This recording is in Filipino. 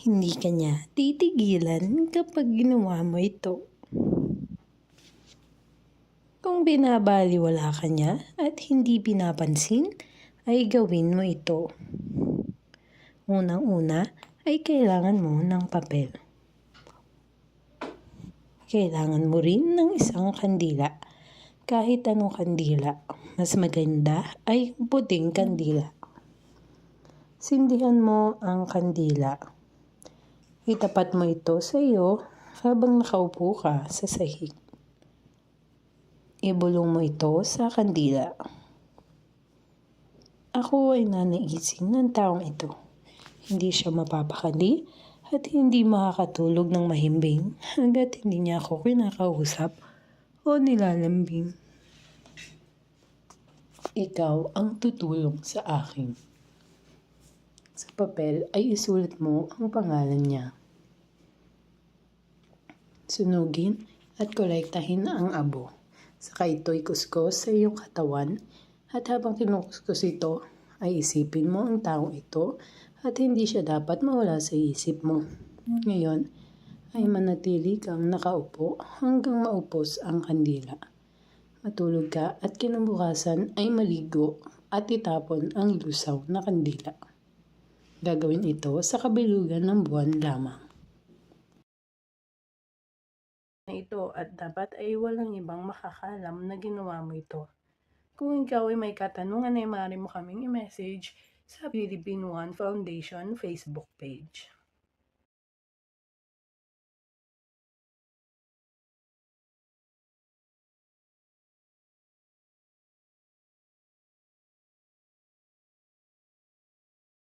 Hindi ka niya titigilan kapag ginawa mo ito. Kung binabaliwala ka niya at hindi pinapansin, ay gawin mo ito. Unang-una ay kailangan mo ng papel. Kailangan mo rin ng isang kandila. Kahit anong kandila, mas maganda ay puting kandila. Sindihan mo ang kandila. Itapat mo ito sa iyo habang nakaupo ka sa sahig. Ibulong mo ito sa kandila. Ako ay nanaisin ng taong ito. Hindi siya mapapakali at hindi makakatulog ng mahimbing hanggat hindi niya ako kinakausap o nilalambing. Ikaw ang tutulong sa akin. Sa papel ay isulat mo ang pangalan niya. Sunugin at kolektahin ang abo. Saka ito'y kuskus sa iyong katawan at habang kinukuskus ito ay isipin mo ang taong ito at hindi siya dapat mawala sa isip mo. Ngayon ay manatili kang nakaupo hanggang maupos ang kandila. Matulog ka at kinabukasan ay maligo at itapon ang lusaw na kandila. Gagawin ito sa kabilugan ng buwan lamang. Na ito at dapat ay walang ibang makakalam na ginawa mo ito. Kung ikaw ay may katanungan ay maaari mo kaming i-message sa Philippine One Foundation Facebook page.